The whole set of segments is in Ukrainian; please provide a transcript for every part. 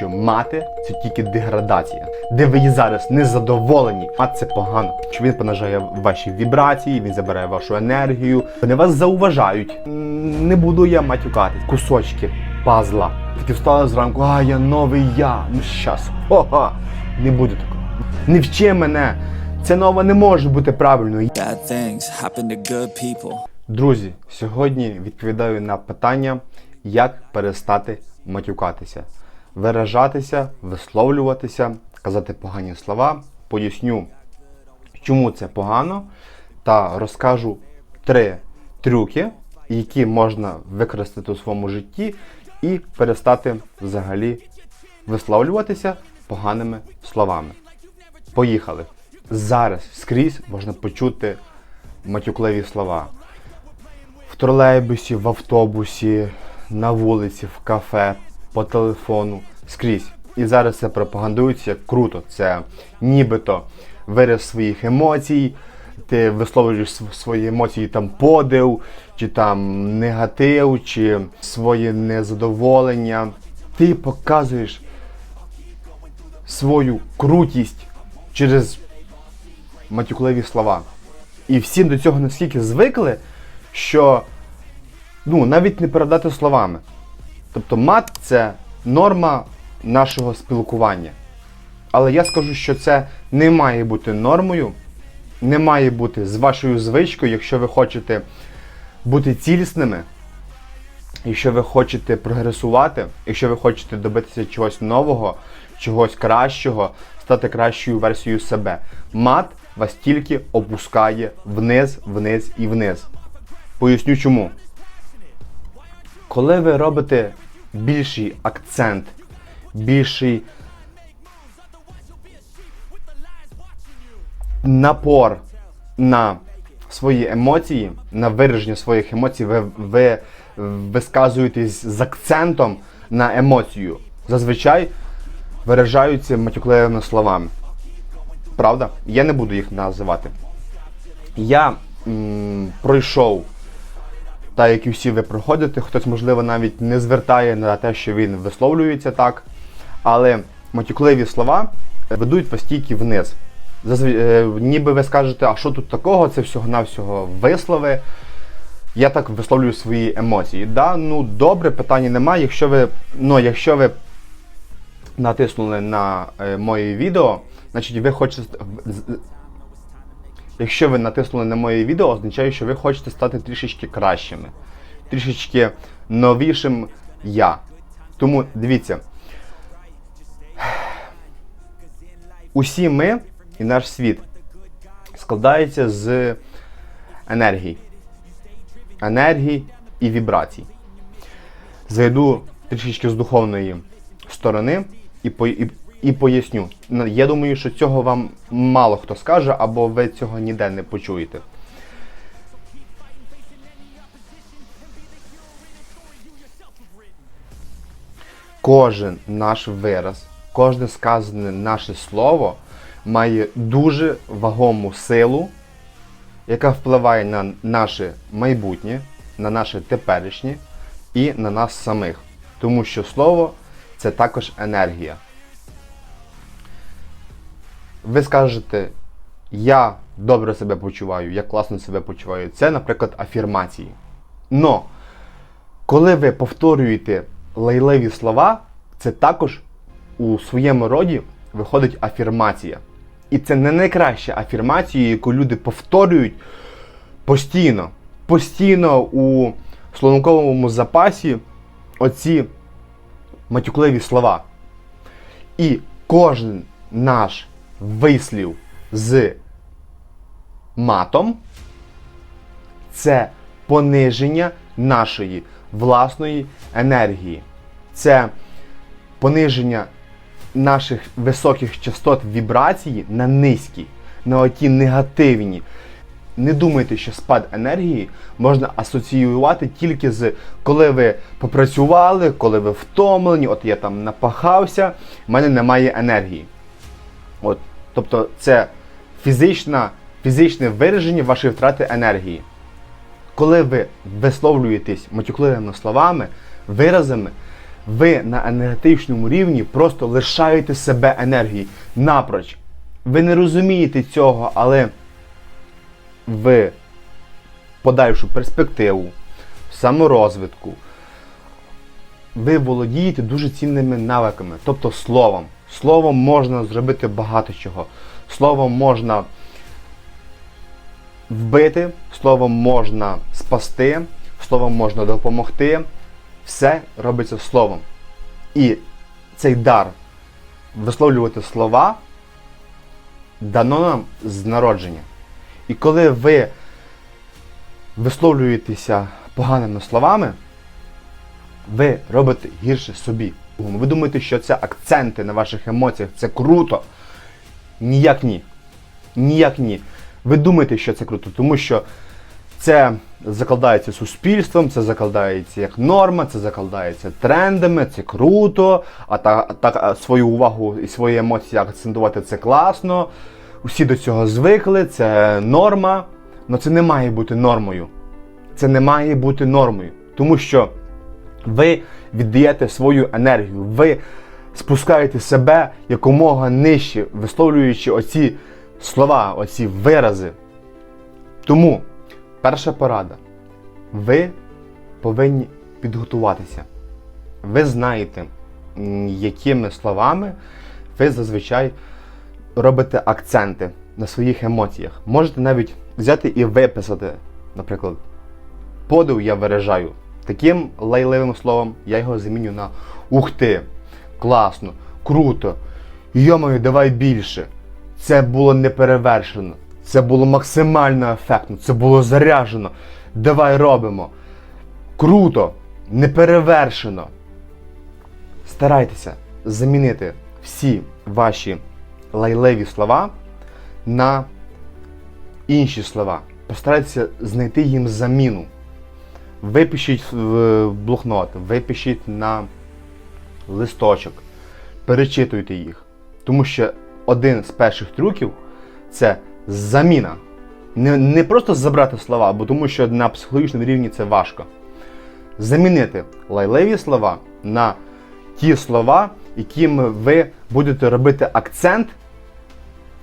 що мати це тільки деградація, де ви є зараз незадоволені. Мат це погано. Що він понижає ваші вібрації, він забирає вашу енергію. Вони вас зауважають. Не буду я матюкатись. Кусочки пазла. Такі встали зранку, а я новий я. Ну щас. Ха-ха. Не буде такого. Не вчи мене. Це нове не може бути правильною. Друзі, сьогодні відповідаю на питання, як перестати матюкатися, виражатися, висловлюватися, казати погані слова. Поясню, чому це погано, та розкажу три трюки, які можна використати у своєму житті і перестати взагалі висловлюватися поганими словами. Поїхали! Зараз скрізь можна почути матюкливі слова в тролейбусі, в автобусі, на вулиці, в кафе, по телефону, скрізь. І зараз це пропагандується круто. Це нібито вираз своїх емоцій, ти висловлюєш свої емоції там подив, чи там негатив, чи своє незадоволення. Ти показуєш свою крутість через матюкливі слова. І всі до цього настільки звикли, що ну, навіть не передати словами. Тобто мат це норма нашого спілкування. Але я скажу, що це не має бути нормою, не має бути з вашою звичкою, якщо ви хочете бути цілісними, якщо ви хочете прогресувати, якщо ви хочете добитися чогось нового, чогось кращого, стати кращою версією себе. Мат вас тільки опускає вниз, вниз і вниз. Поясню чому. Коли ви робите більший акцент, більший напор на свої емоції, на вираження своїх емоцій, ви, ви висказуєтесь з акцентом на емоцію. Зазвичай виражаються матюкливими словами. Правда? Я не буду їх називати. Я м, пройшов, так як і всі ви проходите, хтось, можливо, навіть не звертає на те, що він висловлюється так. Але матюкливі слова ведуть вас тільки вниз. Е, ніби ви скажете, а що тут такого? Це всього-навсього вислови. Я так висловлюю свої емоції. Да? Ну, добре, питання немає. Якщо ви, ну, якщо ви натиснули на е, моє відео, значить ви хочете. Якщо ви натиснули на моє відео, означає, що ви хочете стати трішечки кращими, трішечки новішим я. Тому дивіться. Усі ми і наш світ складається з енергії. Енергії і вібрацій. Зайду трішечки з духовної сторони і, і, і поясню. Я думаю, що цього вам мало хто скаже, або ви цього ніде не почуєте. Кожен наш вираз, кожне сказане наше слово має дуже вагому силу, яка впливає на наше майбутнє, на наше теперішнє і на нас самих. Тому що слово це також енергія. Ви скажете, я добре себе почуваю, я класно себе почуваю. Це, наприклад, афірмації. Но, коли ви повторюєте лайливі слова, це також у своєму роді виходить афірмація. І це не найкраща афірмація, яку люди повторюють постійно. Постійно у словниковому запасі оці матюкливі слова. І кожен наш вислів з матом це пониження нашої власної енергії. Це пониження наших високих частот вібрації на низькі, на оті негативні. Не думайте, що спад енергії можна асоціювати тільки з коли ви попрацювали, коли ви втомлені, от я там напахався, в мене немає енергії. Тобто це фізична, фізичне вираження вашої втрати енергії. Коли ви висловлюєтесь матюкливими словами, виразами, ви на енергетичному рівні просто лишаєте себе енергії напроч. Ви не розумієте цього, але в подальшу перспективу, саморозвитку, ви володієте дуже цінними навиками, тобто словом. Словом можна зробити багато чого. Словом можна вбити, словом можна спасти, словом можна допомогти. Все робиться словом. І цей дар висловлювати слова дано нам з народження. І коли ви висловлюєтеся поганими словами, ви робите гірше собі. Ви думаєте, що це акценти на ваших емоціях, це круто. Ніяк ні. Ніяк ні. Ви думаєте, що це круто, тому що це закладається суспільством, це закладається як норма, це закладається трендами, це круто, а так та, свою увагу і свої емоції акцентувати це класно. Усі до цього звикли, це норма. Але це не має бути нормою. Це не має бути нормою. Тому що ви віддаєте свою енергію, ви спускаєте себе якомога нижче, висловлюючи оці слова, оці вирази. Тому перша порада. Ви повинні підготуватися. Ви знаєте, якими словами ви зазвичай робите акценти на своїх емоціях. Можете навіть взяти і виписати, наприклад, подив я виражаю. Таким лайливим словом я його заміню на ух ти, класно, круто, йомаю, давай більше. Це було неперевершено. Це було максимально ефектно, це було заряджено. Давай робимо. Круто, неперевершено. Старайтеся замінити всі ваші лайливі слова на інші слова. Постарайтеся знайти їм заміну. Випишіть в блокнот, випишіть на листочок, перечитуйте їх. Тому що один з перших трюків це заміна. Не, не просто забрати слова, бо тому що на психологічному рівні це важко. Замінити лайливі слова на ті слова, якими ви будете робити акцент,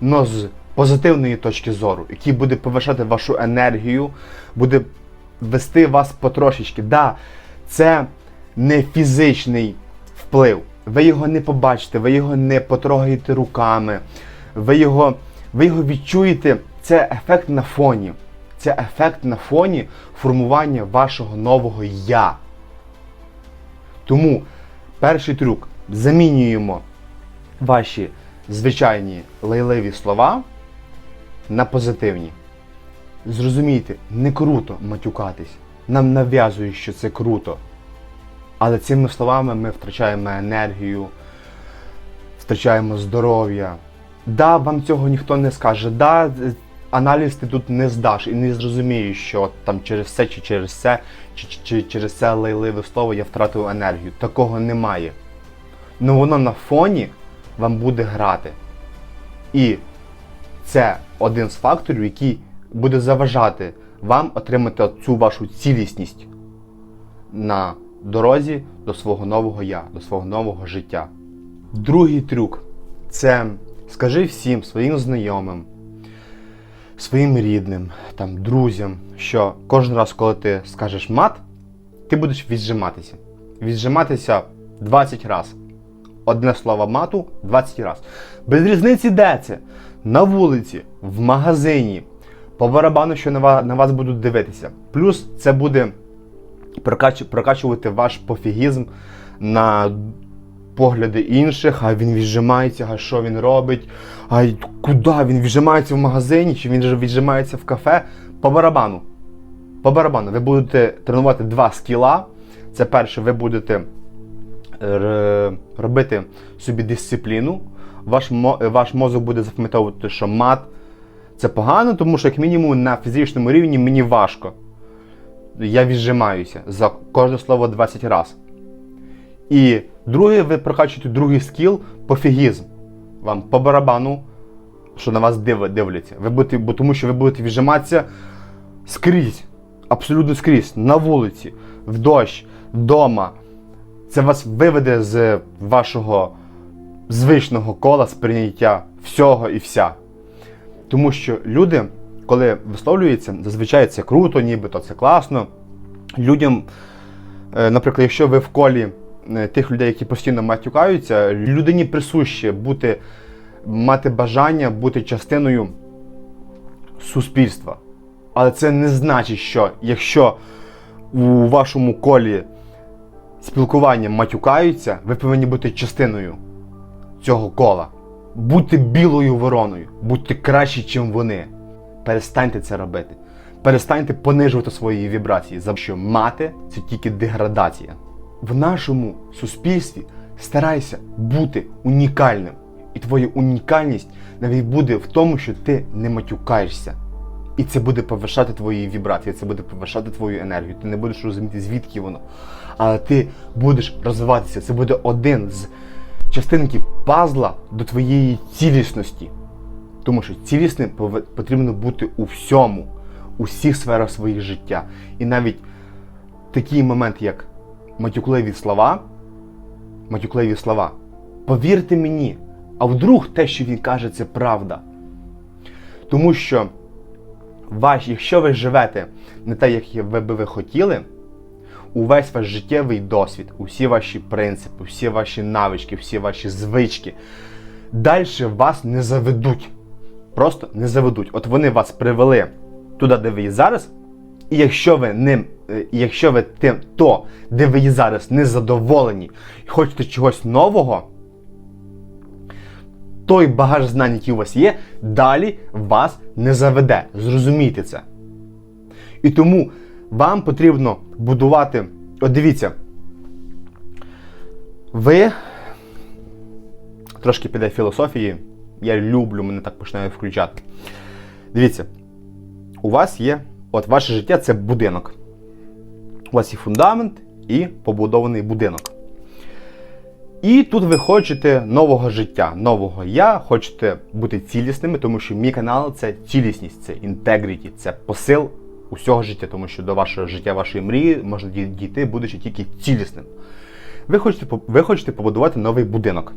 но з позитивної точки зору, який буде повишати вашу енергію, буде вести вас потрошечки. Да, це не фізичний вплив. Ви його не побачите, ви його не потрогаєте руками, ви його, ви його відчуєте. Це ефект на фоні. Це ефект на фоні формування вашого нового я. Тому перший трюк замінюємо ваші звичайні лайливі слова на позитивні. Зрозумійте, не круто матюкатись. Нам нав'язують, що це круто. Але цими словами ми втрачаємо енергію, втрачаємо здоров'я. Да, вам цього ніхто не скаже. Да, аналіз ти тут не здаш і не зрозумієш, що там через це чи через це, чи, чи, чи через це лайливе слово я втратив енергію. Такого немає. Ну воно на фоні вам буде грати. І це один з факторів, який буде заважати вам отримати цю вашу цілісність на дорозі до свого нового я, до свого нового життя. Другий трюк це скажи всім своїм знайомим, своїм рідним, там, друзям, що кожен раз, коли ти скажеш мат, ти будеш віджиматися. Віджиматися 20 разів. Одне слово мату 20 разів. Без різниці, де це? На вулиці, в магазині, по барабану, що на вас, на вас будуть дивитися. Плюс це буде прокачувати ваш пофігізм на погляди інших, а він віджимається, а що він робить, а куди він віджимається в магазині, чи він віджимається в кафе. По барабану. По барабану. Ви будете тренувати два скіла. Це перше, ви будете р- робити собі дисципліну. Ваш, ваш мозок буде запам'ятовувати, що мат це погано, тому що, як мінімум, на фізичному рівні мені важко. Я віджимаюся за кожне слово 20 разів. І друге, ви прокачуєте другий скіл пофігізм. Вам по барабану, що на вас див, дивляться. Ви будете, бо тому що ви будете віджиматися скрізь. Абсолютно скрізь. На вулиці, в дощ, вдома, Це вас виведе з вашого звичного кола сприйняття всього і вся. Тому що люди, коли висловлюються, зазвичай це круто, нібито це класно. Людям, е, наприклад, якщо ви в колі е, тих людей, які постійно матюкаються, людині присуще бути, мати бажання бути частиною суспільства. Але це не значить, що якщо у вашому колі спілкування матюкаються, ви повинні бути частиною цього кола. Будьте білою вороною, будьте кращі, ніж вони. Перестаньте це робити. Перестаньте понижувати свої вібрації, за що мати це тільки деградація. В нашому суспільстві старайся бути унікальним. І твоя унікальність навіть буде в тому, що ти не матюкаєшся. І це буде повишати твої вібрації, це буде повишати твою енергію. Ти не будеш розуміти, звідки воно. Але ти будеш розвиватися. Це буде один з частинки пазла до твоєї цілісності. Тому що цілісним потрібно бути у всьому, у всіх сферах своїх життя. І навіть такий момент, як матюкливі слова, матюкливі слова, повірте мені, а вдруг те, що він каже, це правда. Тому що ваш, якщо ви живете не так, як ви би ви хотіли, увесь ваш життєвий досвід, усі ваші принципи, всі ваші навички, всі ваші звички, далі вас не заведуть. Просто не заведуть. От вони вас привели туди, де ви є зараз. І якщо ви ним, е, якщо ви тим, то, де ви є зараз, не задоволені і хочете чогось нового, той багаж знань, який у вас є, далі вас не заведе. Зрозумійте це. І тому вам потрібно будувати. От дивіться, ви трошки піде філософії. Я люблю, мене так починає включати. Дивіться, у вас є, от ваше життя це будинок. У вас є фундамент і побудований будинок. І тут ви хочете нового життя, нового я, хочете бути цілісними, тому що мій канал це цілісність, це інтегріті, це посил усього життя, тому що до вашого життя, вашої мрії можна дійти, будучи тільки цілісним. Ви хочете, ви хочете побудувати новий будинок.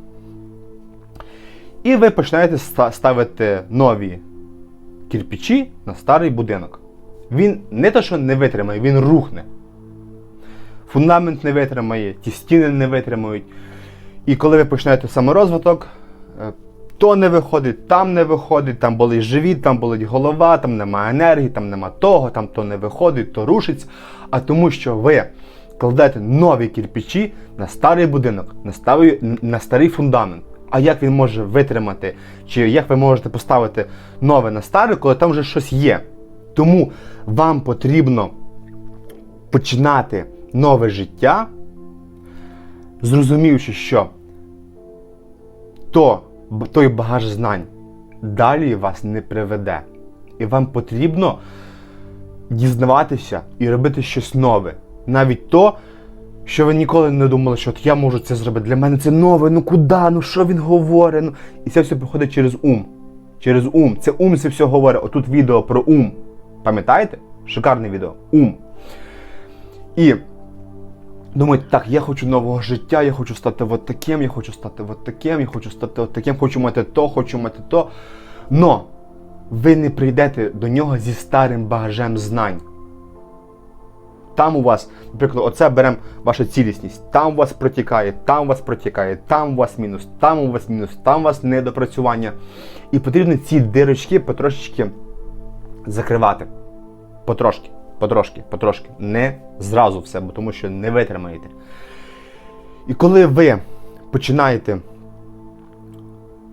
І ви починаєте ставити нові кирпичі на старий будинок. Він не те, що не витримає, він рухне. Фундамент не витримає, ті стіни не витримають. І коли ви починаєте саморозвиток, е, то не виходить, там не виходить, там болить живіт, там болить голова, там немає енергії, там нема того, там то не виходить, то рушиться. А тому, що ви кладете нові кирпичі на старий будинок, на старий, на старий фундамент. А як він може витримати, чи як ви можете поставити нове на старе, коли там вже щось є? Тому вам потрібно починати нове життя, зрозумівши, що то, той багаж знань далі вас не приведе. І вам потрібно дізнаватися і робити щось нове. Навіть то, що ви ніколи не думали, що от я можу це зробити. Для мене це нове, ну куди, ну що він говорить? Ну... І це все приходить через ум. Через ум. Це ум це все говорить. Отут відео про ум. Пам'ятаєте? Шикарне відео. Ум. І думають, так, я хочу нового життя, я хочу стати от таким, я хочу стати от таким, я хочу стати от таким, хочу мати то, хочу мати то. Но ви не прийдете до нього зі старим багажем знань. Там у вас, наприклад, оце беремо ваша цілісність. Там у вас протікає, там у вас протікає, там у вас мінус, там у вас мінус, там у вас недопрацювання. І потрібно ці дирочки потрошечки закривати. Потрошки, потрошки, потрошки. Не зразу все, бо тому що не витримаєте. І коли ви починаєте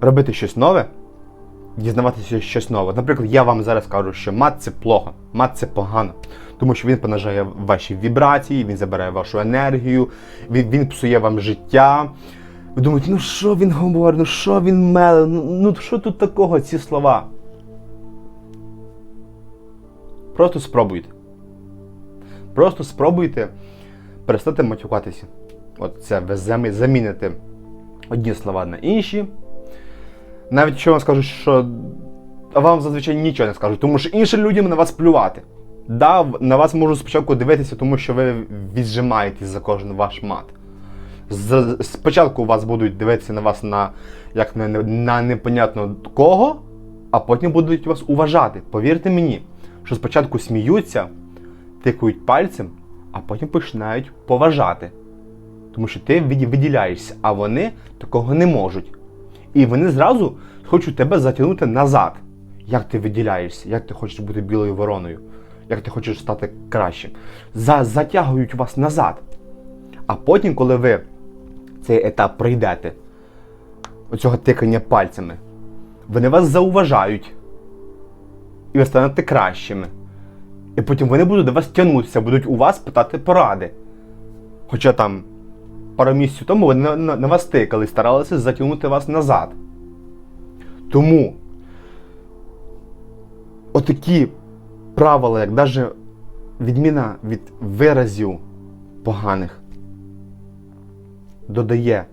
робити щось нове, дізнаватися щось нове. Наприклад, я вам зараз кажу, що мат це плохо, мат це погано, тому що він понижає ваші вібрації, він забирає вашу енергію, він, він псує вам життя. Ви думаєте, ну що він говорить, ну що він меле, ну, ну що тут такого, ці слова? Просто спробуйте. Просто спробуйте перестати матюкатися. От це ви замі- заміните одні слова на інші. Навіть якщо вам скажуть, що вам зазвичай нічого не скажуть, тому що іншим людям на вас плювати. Да, на вас можуть спочатку дивитися, тому що ви віджимаєтесь за кожен ваш мат. З- спочатку вас будуть дивитися на вас на як на, на непонятно кого, а потім будуть вас уважати. Повірте мені, що спочатку сміються, тикають пальцем, а потім починають поважати. Тому що ти виділяєшся, а вони такого не можуть. І вони зразу хочуть тебе затягнути назад. Як ти виділяєшся, як ти хочеш бути білою вороною, як ти хочеш стати кращим. За, затягують вас назад. А потім, коли ви цей етап пройдете, оцього тикання пальцями, вони вас зауважають. І ви станете кращими. І потім вони будуть до вас тягнутися, будуть у вас питати поради. Хоча там пару місяців тому вони на, на, на вас тикали, старалися затягнути вас назад. Тому отакі правила, як навіть відміна від виразів поганих, додає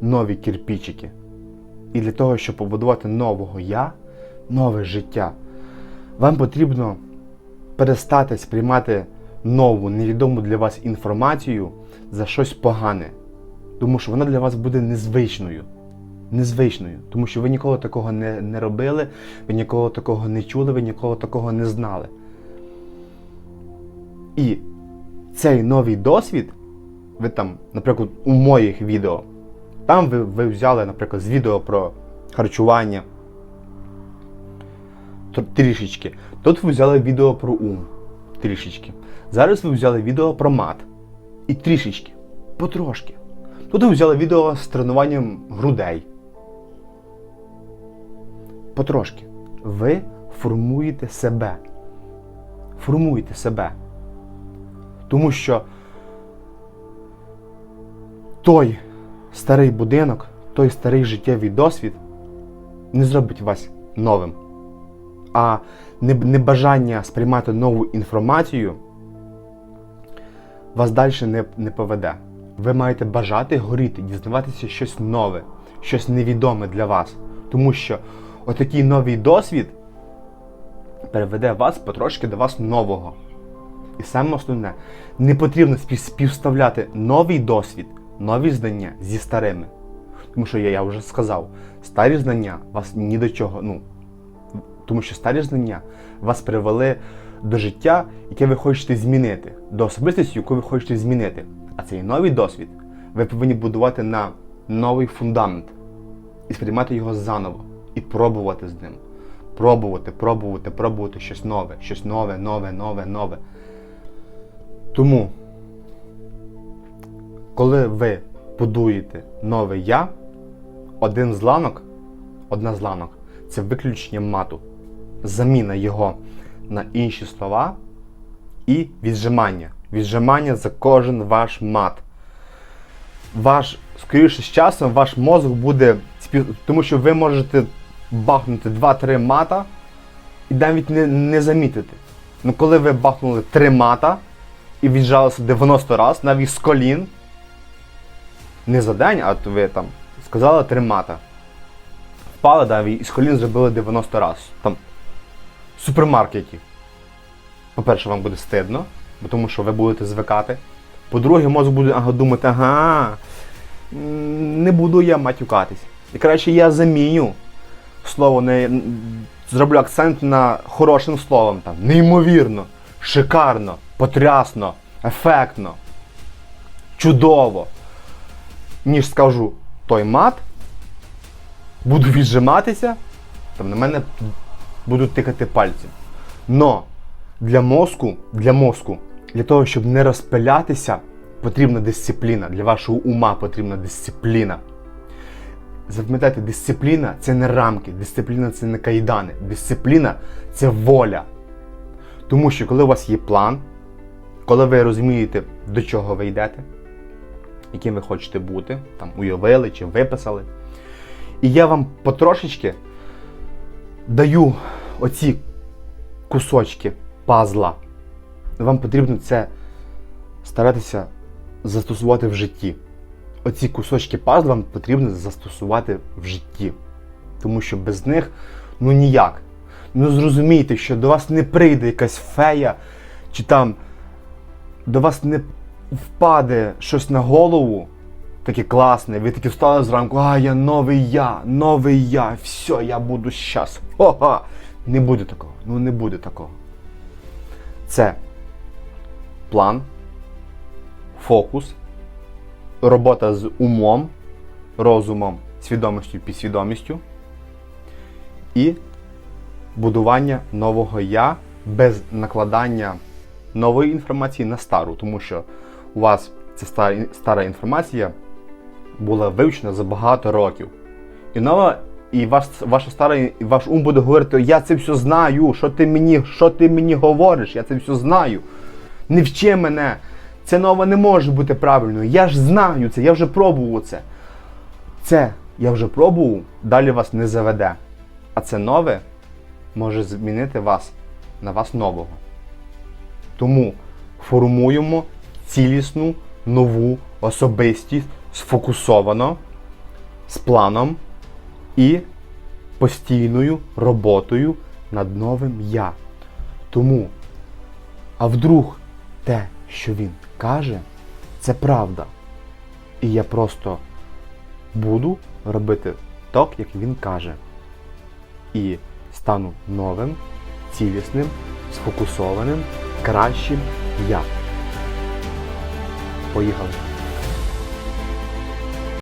нові кирпичики. І для того, щоб побудувати нового я, нове життя, вам потрібно перестати сприймати нову, невідому для вас інформацію за щось погане. Тому що вона для вас буде незвичною. Незвичною. Тому що ви ніколи такого не, не робили, ви ніколи такого не чули, ви ніколи такого не знали. І цей новий досвід, ви там, наприклад, у моїх відео, там ви, ви взяли, наприклад, з відео про харчування трішечки. Тут ви взяли відео про ум трішечки. Зараз ви взяли відео про мат. І трішечки, потрошки. Тут ви взяли відео з тренуванням грудей. Потрошки. Ви формуєте себе. Формуєте себе. Тому що той старий будинок, той старий життєвий досвід не зробить вас новим. А небажання сприймати нову інформацію вас далі не, не поведе. Ви маєте бажати горіти, дізнаватися щось нове, щось невідоме для вас. Тому що отакий новий досвід переведе вас потрошки до вас нового. І саме основне, не потрібно співставляти новий досвід, нові знання зі старими. Тому що я, я вже сказав, старі знання вас ні до чого, ну, тому що старі знання вас привели до життя, яке ви хочете змінити, до особистості, яку ви хочете змінити. А цей новий досвід ви повинні будувати на новий фундамент і сприймати його заново, і пробувати з ним. Пробувати, пробувати, пробувати щось нове, щось нове, нове, нове, нове. Тому, коли ви будуєте нове я, один з ланок, одна з ланок це виключення мату, заміна його на інші слова і віджимання. Віджимання за кожен ваш мат. Ваш, скоріше з часом, ваш мозок буде тому що ви можете бахнути 2-3 мата і навіть не, не замітити. Ну коли ви бахнули 3 мата і віджалися 90 разів, навіть з колін, не за день, а то ви там сказали 3 мата. Впали, да, і з колін зробили 90 разів. Там в супермаркеті. По-перше, вам буде стидно, бо тому що ви будете звикати. По-друге, мозок буде ага, думати, ага, не буду я матюкатись. І краще я заміню слово, не, зроблю акцент на хорошим словом. Там, неймовірно, шикарно, потрясно, ефектно, чудово. Ніж скажу той мат, буду віджиматися, там на мене будуть тикати пальцем. Но для мозку, для мозку, для того, щоб не розпилятися, потрібна дисципліна. Для вашого ума потрібна дисципліна. Запам'ятайте, дисципліна це не рамки, дисципліна це не кайдани. Дисципліна це воля. Тому що коли у вас є план, коли ви розумієте, до чого ви йдете, яким ви хочете бути, там уявили чи виписали. І я вам потрошечки даю оці кусочки пазла. Вам потрібно це старатися застосувати в житті. Оці кусочки пазла вам потрібно застосувати в житті. Тому що без них ну ніяк. Ну зрозумійте, що до вас не прийде якась фея, чи там до вас не впаде щось на голову таке класне, ви такі встали зранку, а я новий я, новий я, все, я буду щас. Ха-ха. Не буде такого. Ну не буде такого. Це план, фокус, робота з умом, розумом, свідомістю, підсвідомістю і будування нового я без накладання нової інформації на стару, тому що у вас стара, стара інформація була вивчена за багато років. І нова, і ваш, ваша стара, і ваш ум буде говорити, я це все знаю, що ти мені, що ти мені говориш, я це все знаю. Не вчи мене. Це нове не може бути правильною. Я ж знаю це, я вже пробував це. Це я вже пробував, далі вас не заведе. А це нове може змінити вас на вас нового. Тому формуємо цілісну нову особистість сфокусовано, з планом і постійною роботою над новим я. Тому, а вдруг те, що він каже, це правда. І я просто буду робити так, як він каже. І стану новим, цілісним, сфокусованим, кращим я. Поїхали.